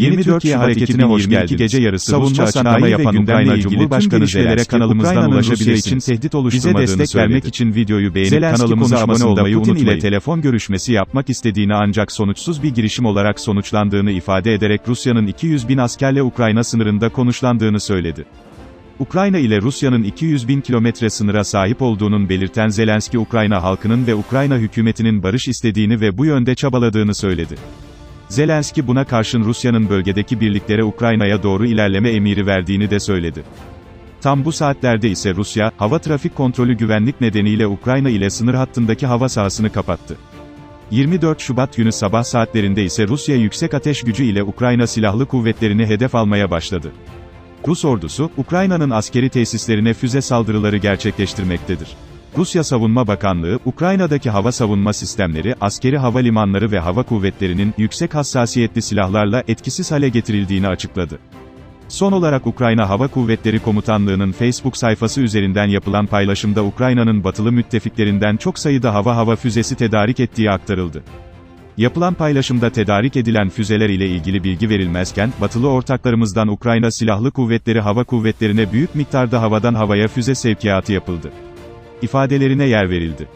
Yeni Türkiye Hareketi'ne hoş geldiniz. gece yarısı savunma sanayi yapan Ukrayna Cumhurbaşkanı Zelenski kanalımızdan ulaşabilirsiniz. için tehdit oluşturmadığını Bize destek vermek için videoyu beğenip Zelenski kanalımıza abone olmayı Putin unutmayın. ile telefon görüşmesi yapmak istediğini ancak sonuçsuz bir girişim olarak sonuçlandığını ifade ederek Rusya'nın 200 bin askerle Ukrayna sınırında konuşlandığını söyledi. Ukrayna ile Rusya'nın 200 bin kilometre sınıra sahip olduğunun belirten Zelenski Ukrayna halkının ve Ukrayna hükümetinin barış istediğini ve bu yönde çabaladığını söyledi. Zelenski buna karşın Rusya'nın bölgedeki birliklere Ukrayna'ya doğru ilerleme emiri verdiğini de söyledi. Tam bu saatlerde ise Rusya, hava trafik kontrolü güvenlik nedeniyle Ukrayna ile sınır hattındaki hava sahasını kapattı. 24 Şubat günü sabah saatlerinde ise Rusya yüksek ateş gücü ile Ukrayna silahlı kuvvetlerini hedef almaya başladı. Rus ordusu, Ukrayna'nın askeri tesislerine füze saldırıları gerçekleştirmektedir. Rusya Savunma Bakanlığı, Ukrayna'daki hava savunma sistemleri, askeri havalimanları ve hava kuvvetlerinin, yüksek hassasiyetli silahlarla etkisiz hale getirildiğini açıkladı. Son olarak Ukrayna Hava Kuvvetleri Komutanlığı'nın Facebook sayfası üzerinden yapılan paylaşımda Ukrayna'nın batılı müttefiklerinden çok sayıda hava hava füzesi tedarik ettiği aktarıldı. Yapılan paylaşımda tedarik edilen füzeler ile ilgili bilgi verilmezken, batılı ortaklarımızdan Ukrayna Silahlı Kuvvetleri Hava Kuvvetlerine büyük miktarda havadan havaya füze sevkiyatı yapıldı ifadelerine yer verildi.